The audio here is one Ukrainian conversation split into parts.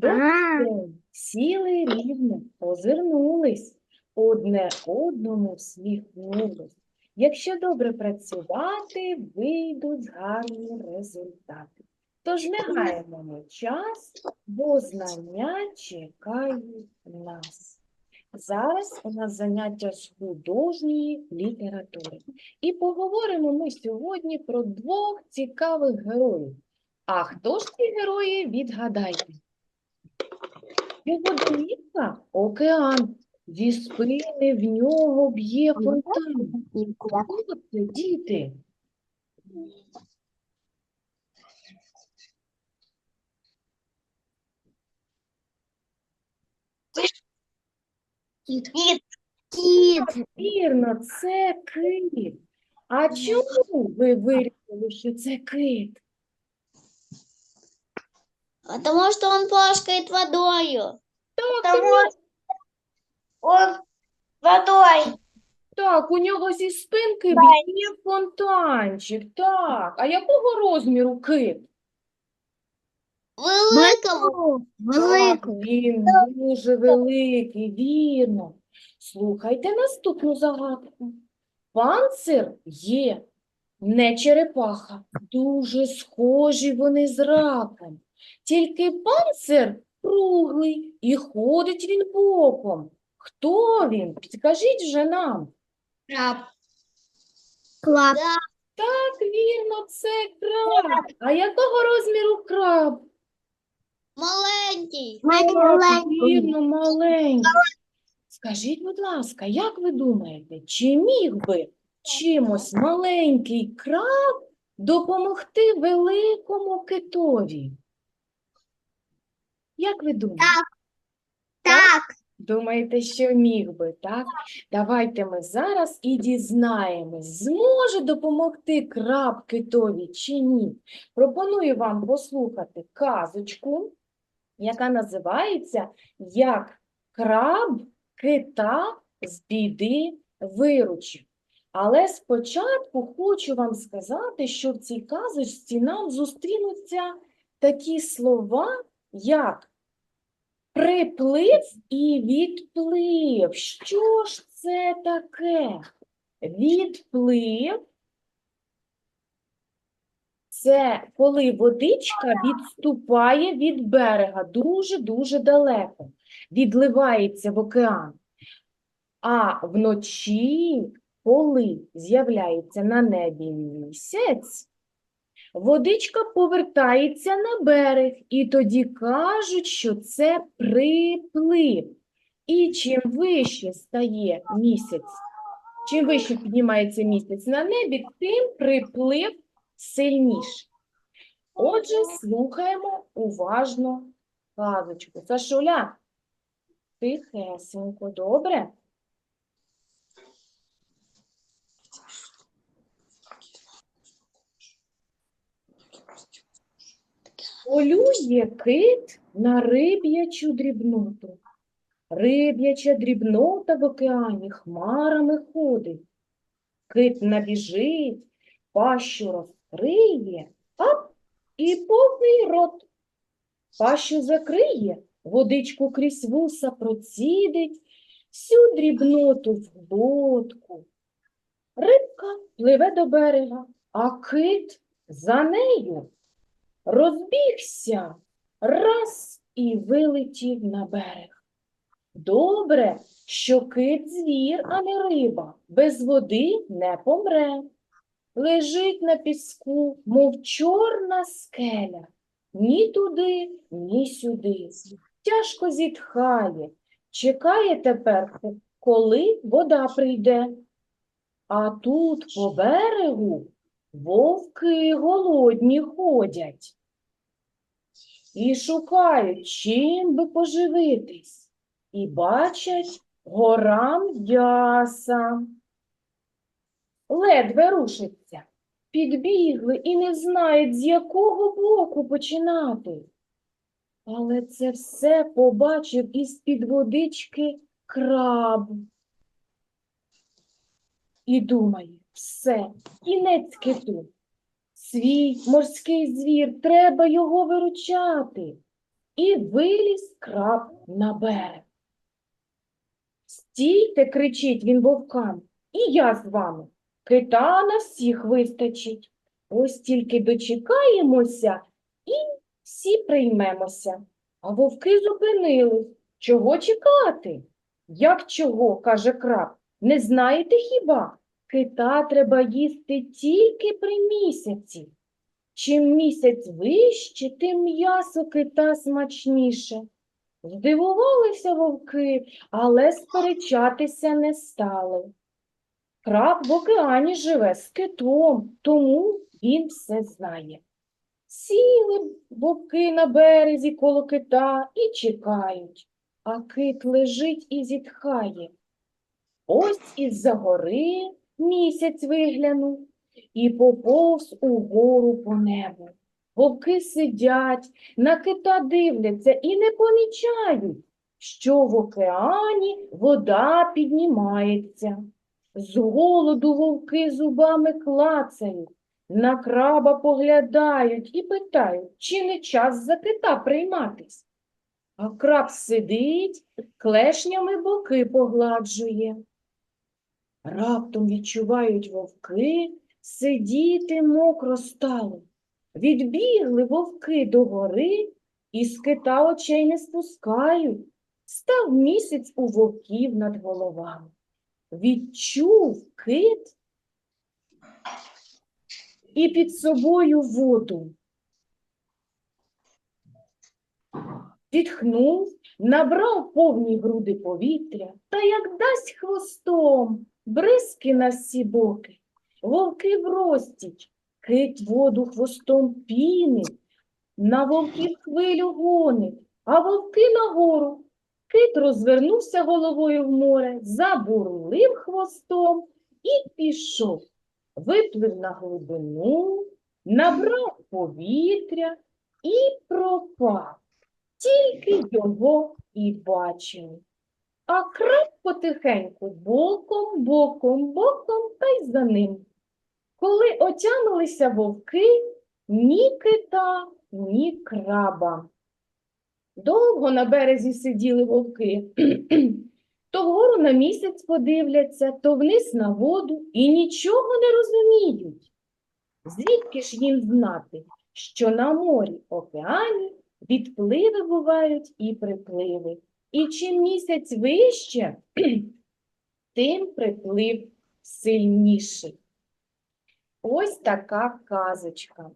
День сіли рівно, озирнулись, одне одному всміхнулись. Якщо добре працювати, вийдуть гарні результати. Тож не гаємо ми час, бо знання чекають нас. Зараз у нас заняття з художньої літератури. І поговоримо ми сьогодні про двох цікавих героїв. А хто ж ці герої, відгадайте. Його домівка – океан. Зі спини в нього б'є фонтан. Хто це, діти? кіт. Кіт. Вірно, це кит. А чому ви вирішили, що це кит? Потому что он плашкает водою. Так, Потому он водой. так, у нього зі спинки б'є фонтанчик. Так, а якого розміру кит? Великому. Так, він дуже великий, вірно. Слухайте наступну загадку. Панцир є, не черепаха. Дуже схожі вони з раком. Тільки панцир круглий і ходить він боком. Хто він? Підкажіть вже нам. Краб. Краб. Так, вірно, це краб. А якого розміру краб? Маленький. Так, вірно, маленький. Скажіть, будь ласка, як ви думаєте, чи міг би чимось маленький краб допомогти великому китові? Як ви думаєте? Так. Думаєте, що міг би, так? Давайте ми зараз і дізнаємось, зможе допомогти краб китові чи ні. Пропоную вам послухати казочку, яка називається Як краб кита з біди виручив. Але спочатку хочу вам сказати, що в цій казочці нам зустрінуться такі слова, як Приплив і відплив. Що ж це таке? Відплив це коли водичка відступає від берега дуже-дуже далеко, відливається в океан. А вночі, коли з'являється на небі місяць, Водичка повертається на берег, і тоді кажуть, що це приплив. І чим вище стає місяць, чим вище піднімається місяць на небі, тим приплив сильніше. Отже, слухаємо уважно казочку. Сашуля, тихесенько, добре? Полює кит на риб'ячу дрібноту. Риб'яча дрібнота в океані хмарами ходить. Кит набіжить, пащу розкриє, ап, і повний рот. Пащу закриє, водичку крізь вуса процідить, всю дрібноту в глотку. Рибка пливе до берега, а кит за нею. Розбігся раз і вилетів на берег. Добре, що кит звір, а не риба, без води не помре. Лежить на піску, мов чорна скеля, ні туди, ні сюди. Тяжко зітхає, чекає тепер, коли вода прийде. А тут по берегу вовки голодні ходять і шукають, чим би поживитись, і бачать гора м'яса. Ледве рушиться, підбігли і не знають, з якого боку починати. Але це все побачив із-під водички краб. І думає, все, кінець киту. Свій морський звір, треба його виручати. і виліз краб на берег. Стійте, кричить він вовкам, і я з вами. Кита на всіх вистачить. Ось тільки дочекаємося і всі приймемося. А вовки зупинились. Чого чекати? Як чого, каже краб. Не знаєте хіба? Кита треба їсти тільки при місяці. Чим місяць вище, тим м'ясо кита смачніше. Здивувалися вовки, але сперечатися не стали. Краб в океані живе з китом, тому він все знає. Сіли вовки на березі коло кита і чекають, а кит лежить і зітхає. Ось із-за гори місяць виглянув і поповз угору по небу. Вовки сидять, на кита дивляться і не помічають, що в океані вода піднімається. З голоду вовки зубами клацають, на краба поглядають і питають, чи не час за кита прийматись. А краб сидить, клешнями боки погладжує. Раптом відчувають вовки, сидіти мокро стало. Відбігли вовки до гори і з кита очей не спускають. Став місяць у вовків над головами. Відчув кит і під собою воду. Відхнув, набрав повні груди повітря та як дасть хвостом бризки на всі боки. Вовки вростіть, кит воду хвостом пінить, на вовків хвилю гонить, а вовки нагору. Кит розвернувся головою в море, забурлив хвостом і пішов. Виплив на глибину, набрав повітря і пропав. Тільки його і бачили. А краб потихеньку боком, боком, боком та й за ним. Коли отямилися вовки, ні кита, ні краба. Довго на березі сиділи вовки. То вгору на місяць подивляться, то вниз на воду і нічого не розуміють. Звідки ж їм знати, що на морі океані відпливи бувають і припливи. І чим місяць вище, тим приплив сильніший. Ось така казочка.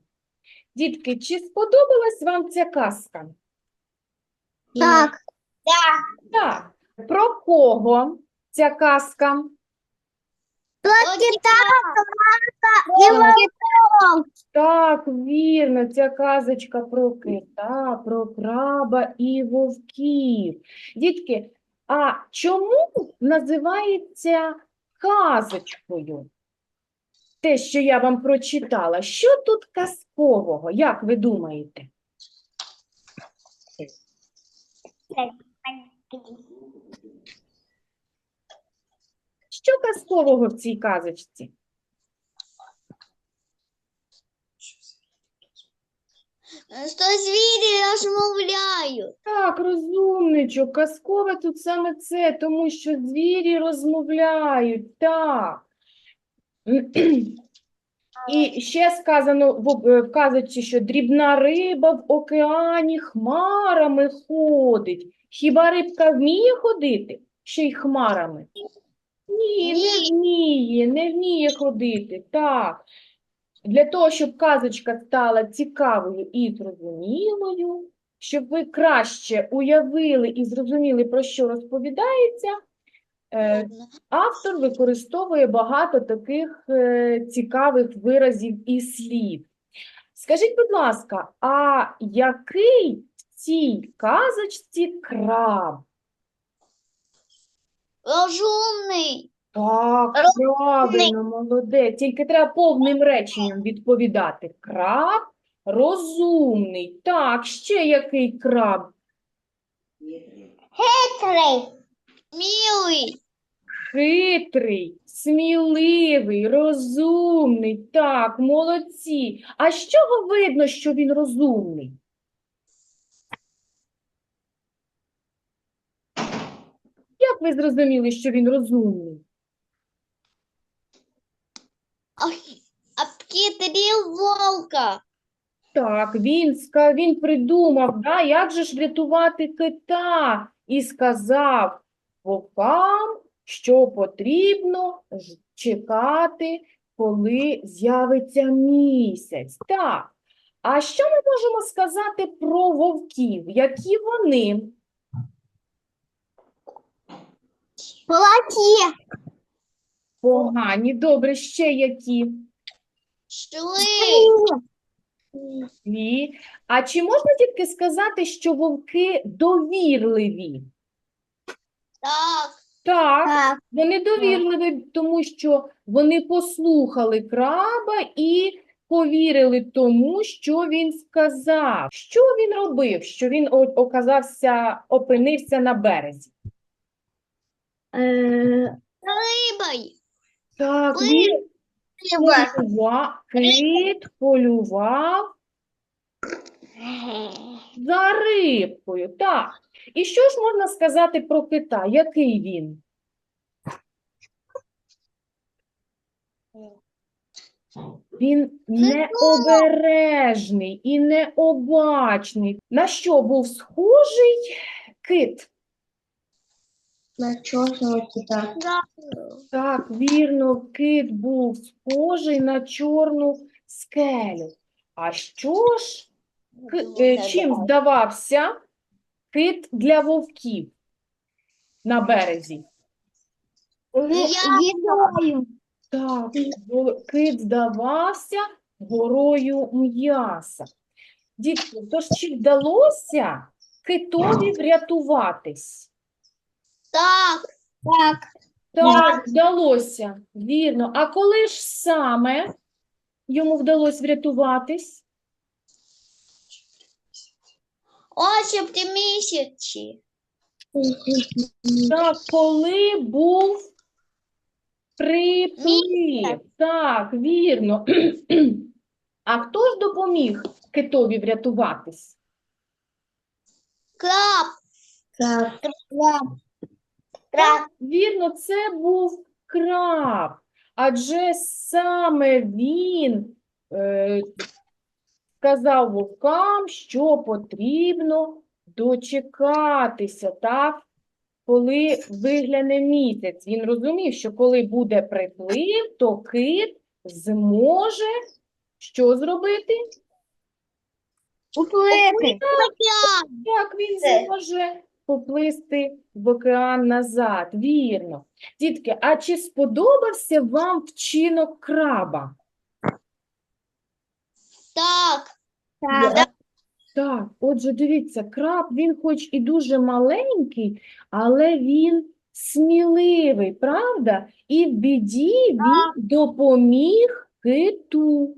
Дітки, чи сподобалась вам ця казка? Так. Так. Про кого ця казка? Про кита. Так, вірно, ця казочка про кита, про краба і вовків. Дітки, а чому називається казочкою? Те, що я вам прочитала, що тут казкового, як ви думаєте? Що казкового в цій казочці? Що звірі розмовляють. Так, розумничок, казкове тут саме це, тому що звірі розмовляють, так. І ще сказано в, в казочці, що дрібна риба в океані хмарами ходить. Хіба рибка вміє ходити? Ще й хмарами? Ні, не вміє, не вміє ходити, так. Для того, щоб казочка стала цікавою і зрозумілою, щоб ви краще уявили і зрозуміли, про що розповідається, е, автор використовує багато таких е, цікавих виразів і слів. Скажіть, будь ласка, а який в цій казочці краб? Розумний. Так, правильно, молодець. Тільки треба повним реченням відповідати. Краб розумний. Так, ще який краб? Хитрий. Милий. Хитрий, сміливий, розумний. Так, молодці. А з чого видно, що він розумний? Як ви зрозуміли, що він розумний? А, Обхитрил волка. Так, він, ска- він придумав, да, як же ж врятувати кита, і сказав вовкам, що потрібно ж- чекати, коли з'явиться місяць. Так, а що ми можемо сказати про вовків? Які вони? Плохие. Погані, добре, ще які? Ні. А чи можна тільки сказати, що вовки довірливі? Так. Так. Так. Вони довірливі, тому що вони послухали краба і повірили тому, що він сказав. Що він робив, що він о- оказався, опинився на березі? Рыбой. Так, він полював, кит полював за рибкою. Так. І що ж можна сказати про кита? Який він? Він необережний і необачний. На що був схожий кит? На черного кита. Так, вірно, кит був схожий на чорну скелю. А що ж, ки- е, чим здавався кит для вовків на березі? Я Так, бо кит здавався горою м'яса. Дітки, тож чи вдалося китові врятуватись? Так. Так. Так, вдалося, вірно. А коли ж саме йому вдалося врятуватись? Ось оптимісячі. Так, коли був приплив. Так, вірно. А хто ж допоміг китові врятуватись? Краб. Краб. Краб. Краб. Вірно, це був краб, адже саме він е, сказав вовкам, що потрібно дочекатися, так? Коли вигляне місяць. Він розумів, що коли буде приплив, то кит зможе що зробити? Уплити. Як він зможе поплисти в океан назад? Вірно. Дітки, а чи сподобався вам вчинок краба? Так. Так. Так, отже, дивіться, краб, він хоч і дуже маленький, але він сміливий, правда? І в біді він допоміг киту.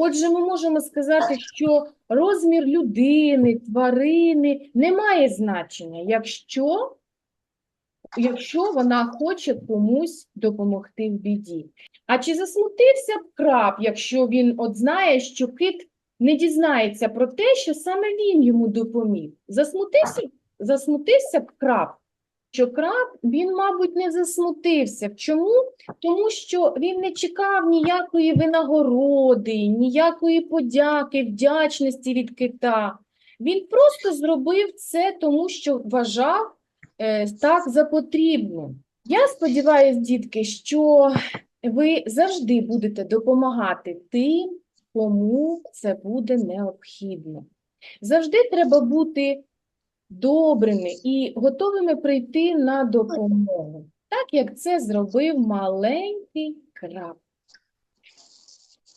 Отже, ми можемо сказати, що розмір людини, тварини не має значення, якщо, якщо вона хоче комусь допомогти в біді. А чи засмутився б краб, якщо він от знає, що кит не дізнається про те, що саме він йому допоміг? Засмутився, засмутився б краб? Що краб, він, мабуть, не засмутився. Чому? Тому що він не чекав ніякої винагороди, ніякої подяки, вдячності від кита. Він просто зробив це, тому що вважав е, так за потрібне. Я сподіваюся, дітки, що ви завжди будете допомагати тим, кому це буде необхідно. Завжди треба бути добрими і готовими прийти на допомогу, так як це зробив маленький краб.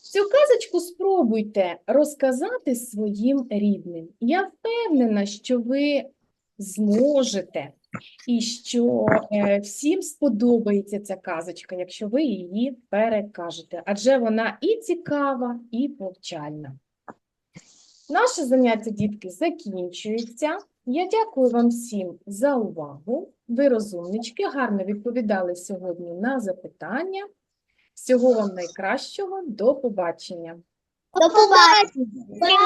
Цю казочку спробуйте розказати своїм рідним. Я впевнена, що ви зможете і що е, всім сподобається ця казочка, якщо ви її перекажете, адже вона і цікава, і повчальна. Наше заняття, дітки, закінчується. Я дякую вам всім за увагу. Ви розумнички, гарно відповідали сьогодні на запитання. Всього вам найкращого, до побачення! До побачення.